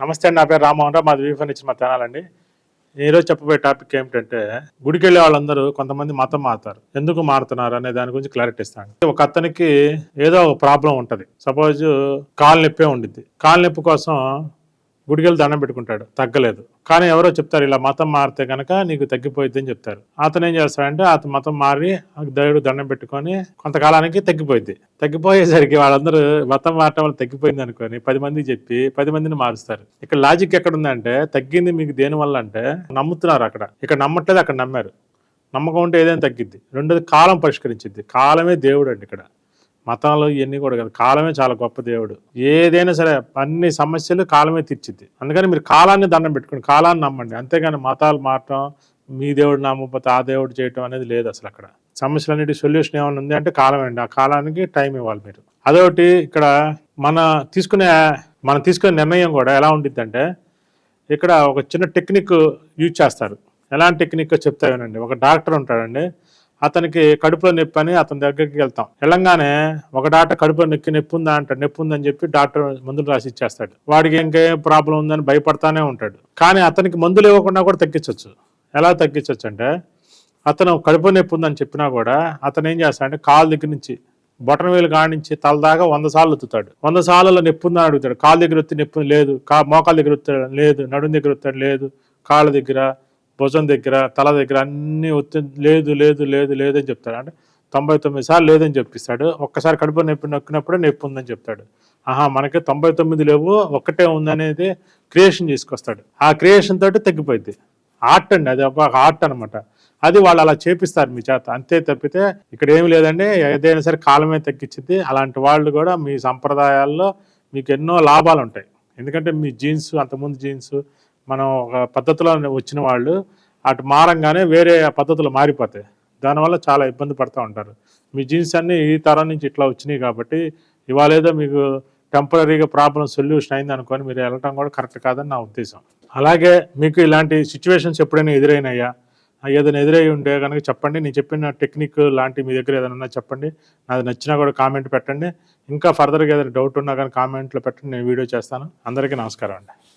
నమస్తే అండి నా పేరు రామ్మోహన్ రావు. మాది వీఫన్ ఇచ్చిన మా తెనాలండి ఈరోజు చెప్పబోయే టాపిక్ ఏమిటంటే గుడికి వెళ్ళే వాళ్ళందరూ కొంతమంది మతం మారుతారు. ఎందుకు మారుతున్నారు అనే దాని గురించి క్లారిటీ ఇస్తాను. ఒక అతనికి ఏదో ఒక ప్రాబ్లం ఉంటుంది. సపోజ్ కాలు నొప్పే ఉండిద్ది. కాలు నొప్పి కోసం గుడికెళ్ళి దండం పెట్టుకుంటాడు. తగ్గలేదు. కానీ ఎవరో చెప్తారు ఇలా మతం మారితే కనుక నీకు తగ్గిపోయిద్ది అని చెప్తారు. అతను ఏం చేస్తాడంటే అతను మతం మారి దేవుడు దండం పెట్టుకొని కొంతకాలానికి తగ్గిపోయింది తగ్గిపోయేసరికి వాళ్ళందరూ మతం మారటం వల్ల తగ్గిపోయింది అనుకొని పది మంది చెప్పి పది మందిని మారుస్తారు. ఇక్కడ లాజిక్ ఎక్కడ ఉందంటే తగ్గింది మీకు దేని వల్ల అంటే నమ్ముతున్నారు అక్కడ. ఇక్కడ నమ్మట్లేదు అక్కడ నమ్మారు. నమ్మకం ఉంటే ఏదైనా తగ్గిద్ది. రెండోది కాలం పరిష్కరించింది కాలమే దేవుడు అండి ఇక్కడ. మతాలు ఇవన్నీ కూడా కాదు. కాలమే చాలా గొప్ప దేవుడు. ఏదైనా సరే అన్ని సమస్యలు కాలమే తీర్చిద్ది. అందుకని మీరు కాలాన్ని దండం పెట్టుకోండి. కాలాన్ని నమ్మండి. అంతేగాని మతాలు మారటం మీ దేవుడు నమ్మకపోతే ఆ దేవుడు చేయటం అనేది లేదు అసలు అక్కడ. సమస్యలన్నిటి సొల్యూషన్ ఏమైనా ఉంది అంటే కాలం అండి. ఆ కాలానికి టైం ఇవ్వాలి మీరు. అదొకటి ఇక్కడ మన తీసుకునే మనం తీసుకునే నిర్ణయం కూడా ఎలా ఉండిద్దంటే ఇక్కడ ఒక చిన్న టెక్నిక్ యూజ్ చేస్తారు. ఎలాంటి టెక్నిక్ చెప్తావేనండి ఒక డాక్టర్ ఉంటాడండి. అతనికి కడుపులో నొప్పి అని అతని దగ్గరికి వెళ్తాం. వెళ్ళంగానే ఒక డాక్టర్ కడుపులో నొక్కి నొప్పి ఉందా అంటాడు నొప్పి ఉందని చెప్పి డాక్టర్ మందులు రాసి ఇచ్చేస్తాడు. వాడికి ఇంకేం ప్రాబ్లం ఉందని భయపడతానే ఉంటాడు. కానీ అతనికి మందులు ఇవ్వకుండా కూడా తగ్గించవచ్చు ఎలా తగ్గించవచ్చు అంటే అతను కడుపు నొప్పి ఉందని చెప్పినా కూడా అతను ఏం చేస్తాడంటే కాలు దగ్గర నుంచి బొటన వేలు కానించి తల దాకా వంద సార్లు ఎత్తుతాడు వంద సార్లలో నొప్పి ఉందని అడుగుతాడు. కాలు దగ్గర వస్తే నొప్పి లేదు కా మోకాల దగ్గర వస్తాడు లేదు నడుము దగ్గర వస్తాడు లేదు కాళ్ళ దగ్గర భుజం దగ్గర తల దగ్గర అన్నీ ఒత్తి లేదు లేదు లేదు లేదని చెప్తాడు. అంటే తొంభై తొమ్మిది సార్లు లేదని చెప్పిస్తాడు. ఒక్కసారి కడుపు నొప్పి నొక్కినప్పుడే నొప్పి ఉందని చెప్తాడు. ఆహా మనకి తొంభై తొమ్మిది లేవు ఒక్కటే ఉందనేది క్రియేషన్ తీసుకొస్తాడు ఆ క్రియేషన్ తోటి తగ్గిపోయింది ఆర్ట్ అండి అది ఒక ఆర్ట్ అనమాట అది వాళ్ళు అలా చేపిస్తారు మీ చేత. అంతే తప్పితే ఇక్కడ ఏమి లేదండి. ఏదైనా సరే కాలమే తగ్గించింది అలాంటి వాళ్ళు కూడా మీ సంప్రదాయాల్లో మీకు ఎన్నో లాభాలు ఉంటాయి ఎందుకంటే మీ జీన్స్ అంతకుముందు జీన్స్ మనం ఒక పద్ధతిలో వచ్చిన వాళ్ళు అటు మారంగానే వేరే పద్ధతులు మారిపోతాయి. దానివల్ల చాలా ఇబ్బంది పడుతూ ఉంటారు. మీ జీన్స్ అన్నీ ఈ తరం నుంచి ఇట్లా వచ్చినాయి కాబట్టి ఇవాళ ఏదో మీకు టెంపరీగా ప్రాబ్లం సొల్యూషన్ అయింది అనుకొని మీరు వెళ్ళటం కూడా కరెక్ట్ కాదని నా ఉద్దేశం. అలాగే మీకు ఇలాంటి సిచ్యువేషన్స్ ఎప్పుడైనా ఎదురైనాయా? ఏదైనా ఎదురై ఉంటే కనుక చెప్పండి. నేను చెప్పిన టెక్నిక్ లాంటి మీ దగ్గర ఏదైనా ఉన్నా చెప్పండి. నాది నచ్చినా కూడా కామెంట్ పెట్టండి. ఇంకా ఫర్దర్గా ఏదైనా డౌట్ ఉన్నా కానీ కామెంట్లో పెట్టండి. నేను వీడియో చేస్తాను. అందరికీ నమస్కారం అండి.